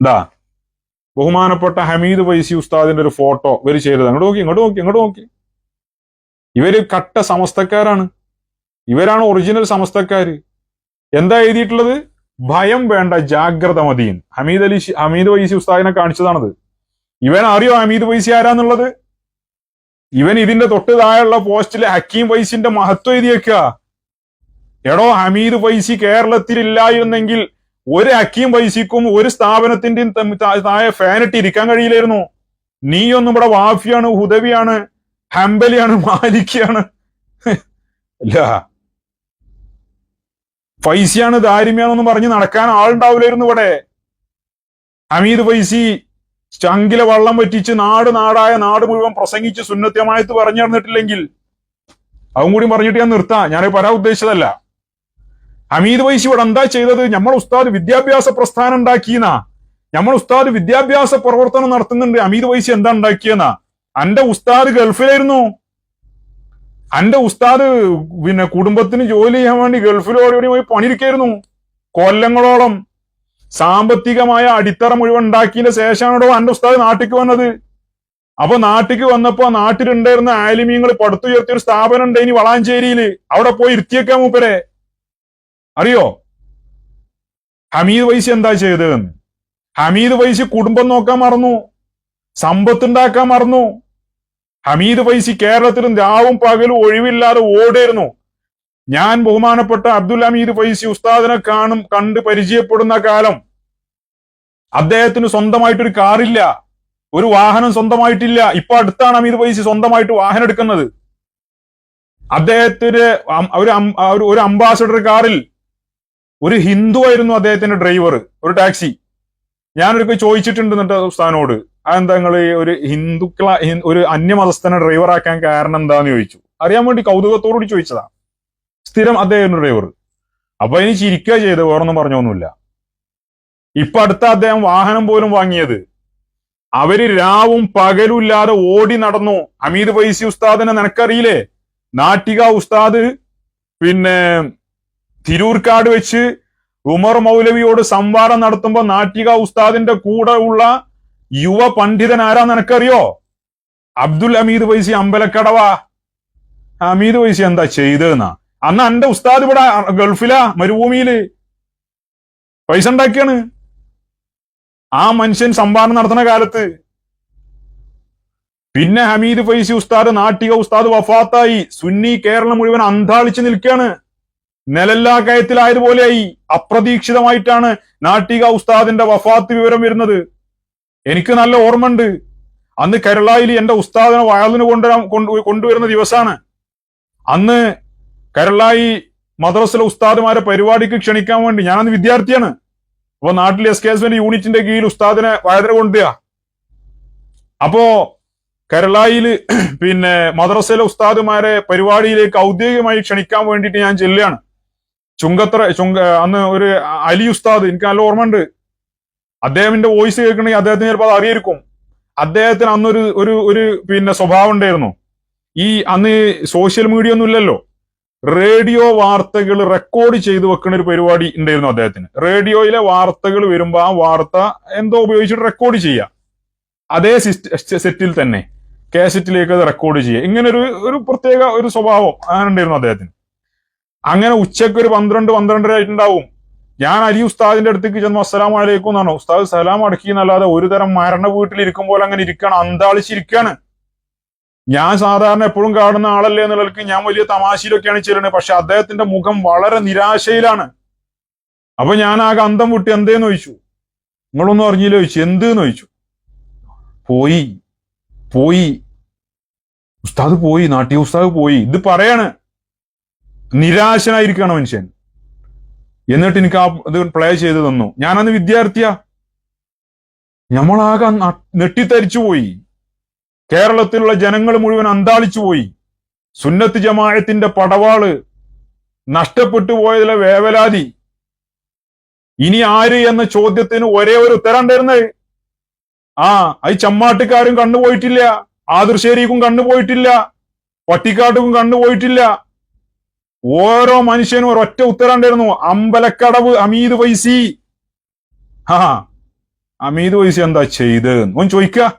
എന്താ ബഹുമാനപ്പെട്ട ഹമീദ് വൈസി ഉസ്താദിന്റെ ഒരു ഫോട്ടോ ഇവർ ചെയ്തത് അങ്ങോട്ട് നോക്കി ഇങ്ങോട്ട് നോക്കി ഇങ്ങോട്ട് നോക്കി. ഇവർ കട്ട സമസ്തക്കാരാണ്. ഇവരാണ് ഒറിജിനൽ സമസ്തക്കാര്. എന്താ എഴുതിയിട്ടുള്ളത്? ഭയം വേണ്ട ജാഗ്രത മതിയൻ ഹമീദ് അലി ഹമീദ് വൈസി ഉസ്താദിനെ കാണിച്ചതാണത്. ഇവൻ അറിയോ ഹമീദ് വൈസി ആരാന്നുള്ളത്? ഇവൻ ഇതിന്റെ തൊട്ട് താഴെയുള്ള പോസ്റ്റിൽ ഹക്കീം വൈസിന്റെ മഹത്വം എഴുതിയേക്കുക എടോ ഹമീദ് വൈസി കേരളത്തിൽ ഇല്ലായിരുന്നെങ്കിൽ ഒരു അക്കിയും വൈസിക്കും ഒരു സ്ഥാപനത്തിന്റെയും താഴെ ഫാനിട്ട് ഇരിക്കാൻ കഴിയില്ലായിരുന്നു. നീയൊന്നും ഇവിടെ വാഫിയാണ് ഹുദവിയാണ് ഹംബലിയാണ് മാലിക്കിയാണ്. അല്ല. ഫൈസിയാണ് ദാരിമ്യാണെന്ന് പറഞ്ഞ് നടക്കാൻ ആളുണ്ടാവില്ലായിരുന്നു ഇവിടെ. ഹമീദ് ഫൈസി ചങ്കിലെ വള്ളം പറ്റിച്ച് നാട് നാടായ നാട് മുഴുവൻ പ്രസംഗിച്ച് സുന്നത്യമായത് പറഞ്ഞു നടന്നിട്ടില്ലെങ്കിൽ അതും കൂടി പറഞ്ഞിട്ട് ഞാൻ നിർത്താം. ഞാൻ പറയാൻ ഉദ്ദേശിച്ചതല്ല. ഹമീദ് ഇവിടെ എന്താ ചെയ്തത്? നമ്മൾ ഉസ്താദ് വിദ്യാഭ്യാസ പ്രസ്ഥാനം ഉണ്ടാക്കിയെന്നാ. നമ്മൾ ഉസ്താദ് വിദ്യാഭ്യാസ പ്രവർത്തനം നടത്തുന്നുണ്ട്. അമീദ് വൈസ് എന്താ ഉണ്ടാക്കിയെന്നാ? അന്റെ ഉസ്താദ് ഗൾഫിലായിരുന്നു. അന്റെ ഉസ്താദ് പിന്നെ കുടുംബത്തിന് ജോലി ചെയ്യാൻ വേണ്ടി ഗൾഫിലോടി പോയി പണിയിരിക്കായിരുന്നു കൊല്ലങ്ങളോളം സാമ്പത്തികമായ അടിത്തറ മുഴുവൻ ഉണ്ടാക്കിയതിന്റെ ശേഷമാണോ അന്റെ ഉസ്താദ് നാട്ടിക്ക് വന്നത്? അപ്പൊ നാട്ടിക്ക് വന്നപ്പോ നാട്ടിലുണ്ടായിരുന്ന ആലിമീങ്ങൾ പടുത്തുയർത്തിയ ഒരു സ്ഥാപനം ഉണ്ട് ഇനി വളാഞ്ചേരിയിൽ അവിടെ പോയി ഇരുത്തിയേക്കാം മൂപ്പരെ. അറിയോ? ഹമീദ് വൈസി എന്താ ചെയ്തതെന്ന് ഹമീദ് വൈസി കുടുംബം നോക്കാൻ മറന്നു. സമ്പത്തുണ്ടാക്കാൻ മറന്നു. ഹമീദ് ഫൈസി കേരളത്തിലും രാവും പകലും ഒഴിവില്ലാതെ ഓടിയിരുന്നു. ഞാൻ ബഹുമാനപ്പെട്ട അബ്ദുൽ ഹമീദ് ഫൈസി ഉസ്താദിനെ കാണും കണ്ട് പരിചയപ്പെടുന്ന കാലം. അദ്ദേഹത്തിന് സ്വന്തമായിട്ടൊരു കാറില്ല. ഒരു വാഹനം സ്വന്തമായിട്ടില്ല. ഇപ്പൊ അടുത്താണ് അമീദ് ഫൈസി സ്വന്തമായിട്ട് വാഹനം എടുക്കുന്നത്. അദ്ദേഹത്തിന്റെ ഒരു- ഒരു അംബാസഡർ കാറിൽ ഒരു ഹിന്ദു ആയിരുന്നു അദ്ദേഹത്തിന്റെ ഡ്രൈവർ ഒരു ടാക്സി ഞാനൊരിക്കൽ ചോദിച്ചിട്ടുണ്ട് എന്നിട്ട് ഉസ്താനോട് അതെന്താ നിങ്ങൾ ഒരു ഹിന്ദുക്കള ഒരു അന്യമതസ്ഥനെ ഡ്രൈവറാക്കാൻ കാരണം എന്താന്ന് ചോദിച്ചു. അറിയാൻ വേണ്ടി കൗതുകത്തോടുകൂടി ചോദിച്ചതാ. സ്ഥിരം അദ്ദേഹം ഡ്രൈവർ അപ്പൊ ഇനി ചിരിക്കുക ചെയ്ത് വേറൊന്നും പറഞ്ഞൊന്നുമില്ല. ഇപ്പൊ അടുത്ത അദ്ദേഹം വാഹനം പോലും വാങ്ങിയത്. അവർ രാവും പകലും ഇല്ലാതെ ഓടി നടന്നു. ഹമീദ് ഫൈസി ഉസ്താദിനെ നിനക്കറിയില്ലേ? നാട്ടിക ഉസ്താദ് പിന്നെ തിരൂർക്കാട് വെച്ച് ഉമർ മൗലവിയോട് സംവാദം നടത്തുമ്പോ നാട്ടിക ഉസ്താദിന്റെ കൂടെ ഉള്ള യുവ പണ്ഡിതൻ ആരാ നിനക്കറിയോ? അബ്ദുൽ അമീദ് വൈസി അമ്പലക്കടവ. അമീദ് വൈസി എന്താ ചെയ്തതെന്നാ അന്ന് എന്റെ ഉസ്താദ് ഇവിടെ ഗൾഫിലാ മരുഭൂമിയിൽ. പൈസ ഉണ്ടാക്കിയാണ്. ആ മനുഷ്യൻ സംവാദം നടത്തുന്ന കാലത്ത്. പിന്നെ ഹമീദ് ഫൈസി ഉസ്താദ് നാട്ടിക ഉസ്താദ് വഫാത്തായി. സുന്നി കേരളം മുഴുവൻ അന്താളിച്ച് നിൽക്കുകയാണ് നിലല്ലാ കയത്തിലായതുപോലെയായി അപ്രതീക്ഷിതമായിട്ടാണ് നാട്ടിക ഉസ്താദിന്റെ വഫാത്ത് വിവരം വരുന്നത്. എനിക്ക് നല്ല ഓർമ്മയുണ്ട്. അന്ന് കേരളയിൽ എന്റെ ഉസ്താദിനെ വയലിന് കൊണ്ടുവരാൻ കൊണ്ടു കൊണ്ടുവരുന്ന ദിവസമാണ് അന്ന് കേരളായി മദ്രസിലെ ഉസ്താദുമാരെ പരിപാടിക്ക് ക്ഷണിക്കാൻ വേണ്ടി ഞാനന്ന് വിദ്യാർത്ഥിയാണ്. അപ്പൊ നാട്ടിൽ എസ് കെ എസ് യൂണിറ്റിന്റെ കീഴിൽ ഉസ്താദിനെ വയതിനെ കൊണ്ടുവരിക. അപ്പോ കരളായിൽ പിന്നെ മദ്രസയിലെ ഉസ്താദുമാരെ പരിപാടിയിലേക്ക് ഔദ്യോഗികമായി ക്ഷണിക്കാൻ വേണ്ടിയിട്ട് ഞാൻ ചെല്ലുകയാണ്. ചുങ്കത്ര ചുങ്ക അന്ന് ഒരു അലി ഉസ്താദ് എനിക്ക് നല്ല ഓർമ്മയുണ്ട്. അദ്ദേഹത്തിന്റെ വോയിസ് കേൾക്കണമെങ്കിൽ അദ്ദേഹത്തിന് ചിലപ്പോൾ അത് അറിയിരിക്കും അദ്ദേഹത്തിന് അന്നൊരു ഒരു ഒരു പിന്നെ സ്വഭാവം ഉണ്ടായിരുന്നു. ഈ അന്ന് സോഷ്യൽ മീഡിയ ഒന്നും ഇല്ലല്ലോ. റേഡിയോ വാർത്തകൾ റെക്കോർഡ് ചെയ്ത് വെക്കുന്ന ഒരു പരിപാടി ഉണ്ടായിരുന്നു അദ്ദേഹത്തിന്. റേഡിയോയിലെ വാർത്തകൾ വരുമ്പോൾ ആ വാർത്ത എന്തോ ഉപയോഗിച്ചിട്ട് റെക്കോർഡ് ചെയ്യുക. അതേ സെറ്റിൽ തന്നെ. കാസറ്റിലേക്ക് അത് റെക്കോർഡ് ചെയ്യുക. ഇങ്ങനെ ഒരു ഒരു പ്രത്യേക ഒരു സ്വഭാവം അങ്ങനെ ഉണ്ടായിരുന്നു അദ്ദേഹത്തിന്. അങ്ങനെ ഉച്ചയ്ക്ക് ഒരു പന്ത്രണ്ട് പന്ത്രണ്ടര ആയിട്ടുണ്ടാവും. ഞാൻ അലി ഉസ്താദിന്റെ അടുത്തേക്ക് ചെന്നു അസ്സലാം വലൈക്കും എന്നാണ്. ഉസ്താദ് സലാം അടക്കി എന്നല്ലാതെ ഒരു തരം മരണ പോലെ അങ്ങനെ ഇരിക്കണം അന്താളിച്ചിരിക്കാണ്. ഞാൻ സാധാരണ എപ്പോഴും കാണുന്ന ആളല്ലേ എന്നുള്ളവർക്ക് ഞാൻ വലിയ തമാശയിലൊക്കെയാണ് ചെല്ലുന്നത്. പക്ഷെ അദ്ദേഹത്തിന്റെ മുഖം വളരെ നിരാശയിലാണ്. അപ്പൊ ഞാൻ ആകെ അന്തം വിട്ട് എന്തേന്ന് ചോദിച്ചു? നിങ്ങളൊന്നും അറിഞ്ഞില്ല ചോദിച്ചു. എന്തെന്ന് ചോദിച്ചു? പോയി പോയി. ഉസ്താദ് പോയി നാട്ടിയ ഉസ്താദ് പോയി. ഇത് പറയാണ്. നിരാശനായിരിക്കുകയാണ് മനുഷ്യൻ. എന്നിട്ട് എനിക്ക് ആ ഇത് പ്ലേ ചെയ്ത് തന്നു. ഞാനന്ന് വിദ്യാർത്ഥിയാ. നമ്മളാകെ നെട്ടിത്തരിച്ചു പോയി. കേരളത്തിലുള്ള ജനങ്ങൾ മുഴുവൻ അന്താളിച്ചു പോയി. സുന്നത്ത് ജമായത്തിന്റെ പടവാൾ നഷ്ടപ്പെട്ടു പോയതിലെ വേവലാതി. ഇനി ആര് എന്ന ചോദ്യത്തിന് ഒരേ ഒരു ഉത്തരം ഉണ്ടായിരുന്നത്? ആ അത് ചമ്മാട്ടുകാരും കണ്ടുപോയിട്ടില്ല ആതിർശേരിക്കും കണ്ടുപോയിട്ടില്ല പട്ടിക്കാട്ടുക്കും കണ്ടുപോയിട്ടില്ല ഓരോ മനുഷ്യനും ഒരൊറ്റ ഉത്തരം ഉണ്ടായിരുന്നു അമ്പലക്കടവ് അമീദ് വൈസി. ആ അമീദ് വൈസി എന്താ ചെയ്ത് ഓൻ ചോദിക്ക.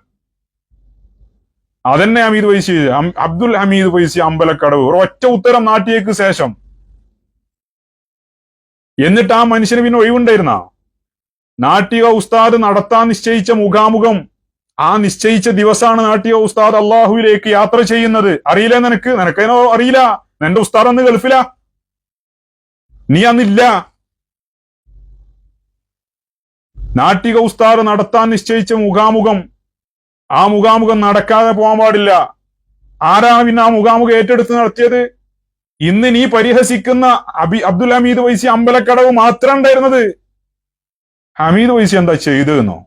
അതന്നെ അമീദ് വൈസി. അബ്ദുൽ ഹമീദ് വൈസി അമ്പലക്കടവ്. ഒറ്റ ഉത്തരം നാട്ടിയേക്ക് ശേഷം. എന്നിട്ട് ആ മനുഷ്യന് പിന്നെ ഒഴിവുണ്ടായിരുന്ന? നാട്ടിക ഉസ്താദ് നടത്താൻ നിശ്ചയിച്ച മുഖാമുഖം ആ നിശ്ചയിച്ച ദിവസമാണ് നാട്ടിക ഉസ്താദ് അള്ളാഹുവിലേക്ക് യാത്ര ചെയ്യുന്നത്. അറിയില്ല നിനക്ക്? നിനക്കതിനോ അറിയില്ല. നിന്റെ ഉസ്താദ് അന്ന് ഗൾഫിലാ? നീ അന്നില്ല. നാട്ടിക ഉസ്താദ് നടത്താൻ നിശ്ചയിച്ച മുഖാമുഖം ആ മുഖാമുഖം നടക്കാതെ പോകാൻ പാടില്ല. ആരാണ് പിന്നെ ആ മുഖാമുഖം ഏറ്റെടുത്ത് നടത്തിയത്? ഇന്ന് നീ പരിഹസിക്കുന്ന അബി അബ്ദുൽ ഹമീദ് വൈസി അമ്പലക്കടവ് മാത്രം ഉണ്ടായിരുന്നത്? ഹമീദ് വൈസി എന്താ ചെയ്തതെന്നോ?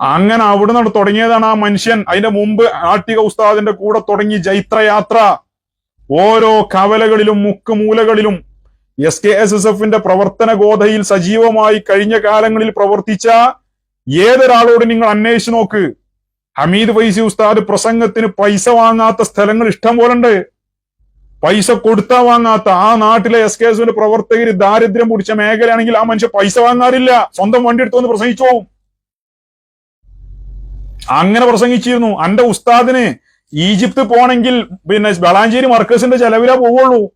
അങ്ങനെ അവിടെ നിന്ന് തുടങ്ങിയതാണ് ആ മനുഷ്യൻ. അതിന്റെ മുമ്പ് നാട്ടിക ഉസ്താദിന്റെ കൂടെ തുടങ്ങി ജൈത്രയാത്ര. ഓരോ കവലകളിലും മുക്കുമൂലകളിലും എസ് കെ എസ് എസ് എഫിന്റെ പ്രവർത്തന ഗോധയിൽ സജീവമായി കഴിഞ്ഞ കാലങ്ങളിൽ പ്രവർത്തിച്ച ഏതൊരാളോട് നിങ്ങൾ അന്വേഷിച്ചു നോക്ക്? ഹമീദ് ഫൈസി ഉസ്താദ് പ്രസംഗത്തിന് പൈസ വാങ്ങാത്ത സ്ഥലങ്ങൾ ഇഷ്ടം പോലെ ഉണ്ട് പൈസ കൊടുത്താ വാങ്ങാത്ത. ആ നാട്ടിലെ എസ് കെ എസിന്റെ പ്രവർത്തകർ ദാരിദ്ര്യം പിടിച്ച മേഖലയാണെങ്കിൽ ആ മനുഷ്യ പൈസ വാങ്ങാറില്ല. സ്വന്തം വണ്ടി എടുത്തു വന്ന് പ്രസംഗിച്ചു പോകും. അങ്ങനെ പ്രസംഗിച്ചിരുന്നു. അന്റെ ഉസ്താദിന് ഈജിപ്ത് പോണെങ്കിൽ പിന്നെ ബളാഞ്ചേരി മർക്കസിന്റെ ചെലവിലാ പോവുള്ളൂ.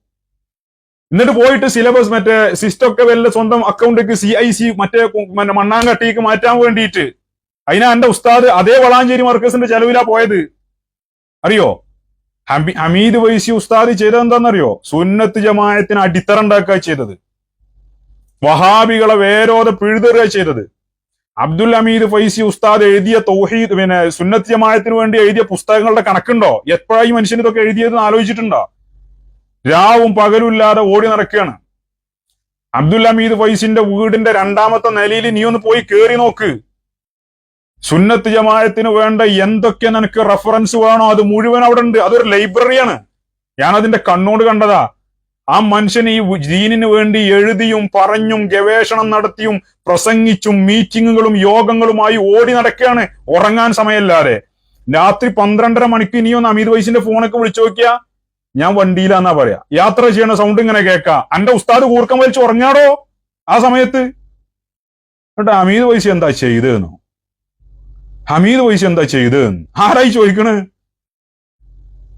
എന്നിട്ട് പോയിട്ട് സിലബസ് മറ്റേ സിസ്റ്റം ഒക്കെ വല്ല സ്വന്തം അക്കൗണ്ടിലേക്ക് സി ഐ സി മറ്റേ മണ്ണാങ്കട്ടിക്ക് മാറ്റാൻ വേണ്ടിയിട്ട്. അതിനാ എന്റെ ഉസ്താദ് അതേ വളാഞ്ചേരി മർക്കസിന്റെ ചെലവിലാ പോയത്. അറിയോ? ഹമി- ഹമീദ് വൈസി ഉസ്താദ് ചെയ്തത് എന്താണെന്നറിയോ സുന്നത്ത് ജമായത്തിന് അടിത്തറ ഉണ്ടാക്കുക ചെയ്തത്. വഹാബികളെ വേരോധ പിഴുതെറുക ചെയ്തത്. അബ്ദുൽ അമീദ് ഫൈസി ഉസ്താദ് എഴുതിയ തൗഹീദ് പിന്നെ സുന്നത്ത് ജമായത്തിന് വേണ്ടി എഴുതിയ പുസ്തകങ്ങളുടെ കണക്കുണ്ടോ? എപ്പോഴായി മനുഷ്യൻ ഇതൊക്കെ എഴുതിയതെന്ന് ആലോചിച്ചിട്ടുണ്ടോ? രാവും പകലും ഇല്ലാതെ ഓടി നടക്കുകയാണ്. അബ്ദുൽ അമീദ് ഫൈസിന്റെ വീടിന്റെ രണ്ടാമത്തെ നിലയിൽ നീ ഒന്ന് പോയി കേറി നോക്ക്. സുന്നത്ത് ജമായത്തിന് വേണ്ട എന്തൊക്കെ നിനക്ക് റെഫറൻസ് വേണോ? അത് മുഴുവൻ അവിടെ ഉണ്ട് അതൊരു ലൈബ്രറിയാണ് ഞാൻ അതിന്റെ കണ്ണോട് കണ്ടതാ. ആ മനുഷ്യൻ ഈ ജീനിന് വേണ്ടി എഴുതിയും പറഞ്ഞും ഗവേഷണം നടത്തിയും പ്രസംഗിച്ചും മീറ്റിങ്ങുകളും യോഗങ്ങളുമായി ഓടി നടക്കുകയാണ്. ഉറങ്ങാൻ സമയമില്ലാതെ. രാത്രി പന്ത്രണ്ടര മണിക്ക് ഇനി ഒന്ന് അമീത് വൈസിന്റെ ഫോണൊക്കെ വിളിച്ചു നോക്കിയാ? ഞാൻ വണ്ടിയിലാന്നാ പറയാ. യാത്ര ചെയ്യണ സൗണ്ട് ഇങ്ങനെ കേൾക്കാം എന്റെ ഉസ്താദ് കൂർക്കം വലിച്ച് ഉറങ്ങാടോ ആ സമയത്ത്? എന്നിട്ട് അമീത് വൈസി എന്താ ചെയ്തതെന്നോ ഹമീദ് വൈസി എന്താ ചെയ്തതെന്ന് ആരായി ചോദിക്കണ്?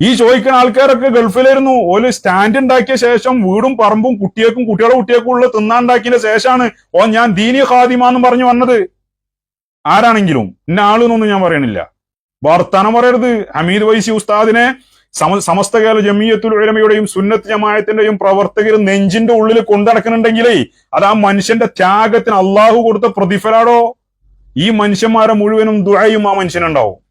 ഈ ചോദിക്കുന്ന ആൾക്കാരൊക്കെ ഗൾഫിലായിരുന്നു. ഓൽ സ്റ്റാൻഡ് ഉണ്ടാക്കിയ ശേഷം വീടും പറമ്പും കുട്ടിയേക്കും കുട്ടികളെ കുട്ടിയേക്കും ഉള്ള തിന്നാണ്ടാക്കിയ ശേഷമാണ് ഓ ഞാൻ ദീനി ഹാദിമാന്നും പറഞ്ഞു വന്നത്. ആരാണെങ്കിലും ഇന്ന ആളെന്നൊന്നും ഞാൻ പറയണില്ല. വർത്തമാനം പറയരുത്. ഹമീദ് വൈസി ഉസ്താദിനെ സമ സമസ്ത കേരള ജമീയത്തുൽ ഉലമയുടെയും സുന്നത്ത് ജമായത്തിന്റെയും പ്രവർത്തകർ നെഞ്ചിന്റെ ഉള്ളിൽ കൊണ്ടടക്കുന്നുണ്ടെങ്കിലേ അത് ആ മനുഷ്യന്റെ ത്യാഗത്തിന് അള്ളാഹു കൊടുത്ത പ്രതിഫലാടോ? ഈ മനുഷ്യന്മാരെ മുഴുവനും ദുഴയും ആ മനുഷ്യനുണ്ടാവും.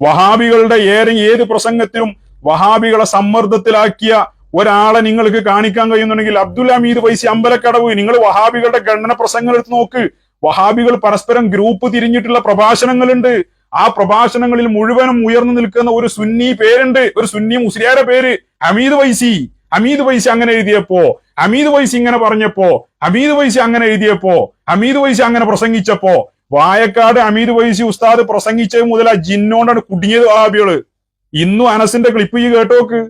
വഹാബികളുടെ ഏറെ ഏത് പ്രസംഗത്തിലും വഹാബികളെ സമ്മർദ്ദത്തിലാക്കിയ ഒരാളെ നിങ്ങൾക്ക് കാണിക്കാൻ കഴിയുന്നുണ്ടെങ്കിൽ അബ്ദുൽ അമീദ് വൈസി അമ്പലക്കടവ് നിങ്ങൾ വഹാബികളുടെ ഖണ്ഡന പ്രസംഗങ്ങൾ എടുത്ത് നോക്ക്. വഹാബികൾ പരസ്പരം ഗ്രൂപ്പ് തിരിഞ്ഞിട്ടുള്ള പ്രഭാഷണങ്ങളുണ്ട്. ആ പ്രഭാഷണങ്ങളിൽ മുഴുവനും ഉയർന്നു നിൽക്കുന്ന ഒരു സുന്നി പേരുണ്ട്. ഒരു സുന്നി മുസ്ലിയാരെ പേര് അമീദ് വൈസി. അമീദ് വൈസി അങ്ങനെ എഴുതിയപ്പോ അമീദ് വൈസി ഇങ്ങനെ പറഞ്ഞപ്പോ അമീദ് വൈസി അങ്ങനെ എഴുതിയപ്പോ അമീദ് വൈസി അങ്ങനെ പ്രസംഗിച്ചപ്പോ വായക്കാട് അമീർ വൈസി ഉസ്താദ് പ്രസംഗിച്ചത് മുതൽ ആ ജിന്നോണ്ടാണ് കുടുങ്ങിയത് വഹാബികൾ ഇന്നും അനസിന്റെ ക്ലിപ്പ് ഈ കേട്ടോക്ക്.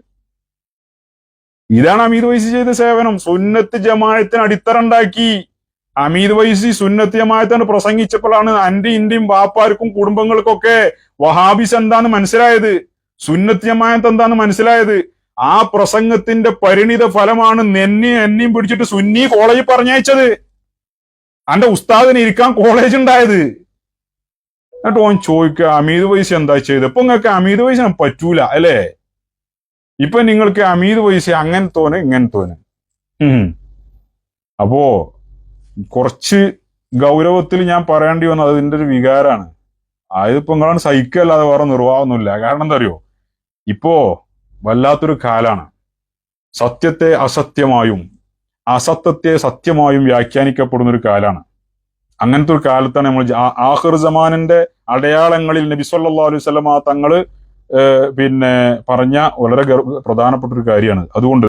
ഇതാണ് അമീർ വൈസി ചെയ്ത സേവനം. സുന്നത്ത് ജമായത്തിന് അടിത്തറ ഉണ്ടാക്കി. അമീദ് വൈസി സുന്നത്ത് ജമായത്താണ് പ്രസംഗിച്ചപ്പോഴാണ് അന്റെ ഇന്ത്യയും വാപ്പാർക്കും കുടുംബങ്ങൾക്കൊക്കെ വഹാബിസ് എന്താന്ന് മനസ്സിലായത്. സുന്നത്ത് ജമായത്ത് എന്താന്ന് മനസ്സിലായത്. ആ പ്രസംഗത്തിന്റെ പരിണിത ഫലമാണ് നെന്നി എന്നെയും പിടിച്ചിട്ട് സുന്നി കോളേജിൽ പറഞ്ഞയച്ചത്. അന്റെ ഉസ്താദിന് ഇരിക്കാൻ കോളേജ് ഉണ്ടായത്? എന്നിട്ട് ഓൻ ചോദിക്കുക അമീത് പൈസ എന്താ ചെയ്ത്? ഇപ്പൊ നിങ്ങൾക്ക് അമീത് പൈസ പറ്റൂല അല്ലേ? ഇപ്പൊ നിങ്ങൾക്ക് അമീത് വൈസി അങ്ങനെ തോന്നെ ഇങ്ങനെ തോന്നെ. അപ്പോ കുറച്ച് ഗൗരവത്തിൽ ഞാൻ പറയേണ്ടി വന്നത് അതിന്റെ ഒരു വികാരാണ് അതിപ്പോ നിങ്ങളാണ് സഹിക്കല്ലാതെ വേറെ നിർവാഹമൊന്നുമില്ല. കാരണം എന്താ അറിയോ? ഇപ്പോ വല്ലാത്തൊരു കാലാണ്. സത്യത്തെ അസത്യമായും അസത്യത്തെ സത്യമായും വ്യാഖ്യാനിക്കപ്പെടുന്ന ഒരു കാലാണ്. അങ്ങനത്തെ ഒരു കാലത്താണ് നമ്മൾ ആഹിർ ജമാനിന്റെ അടയാളങ്ങളിൽ നബി സല്ലല്ലാഹു അലൈഹി വസല്ലമ തങ്ങൾ പിന്നെ പറഞ്ഞ വളരെ പ്രധാനപ്പെട്ട ഒരു കാര്യമാണ്. അതുകൊണ്ട്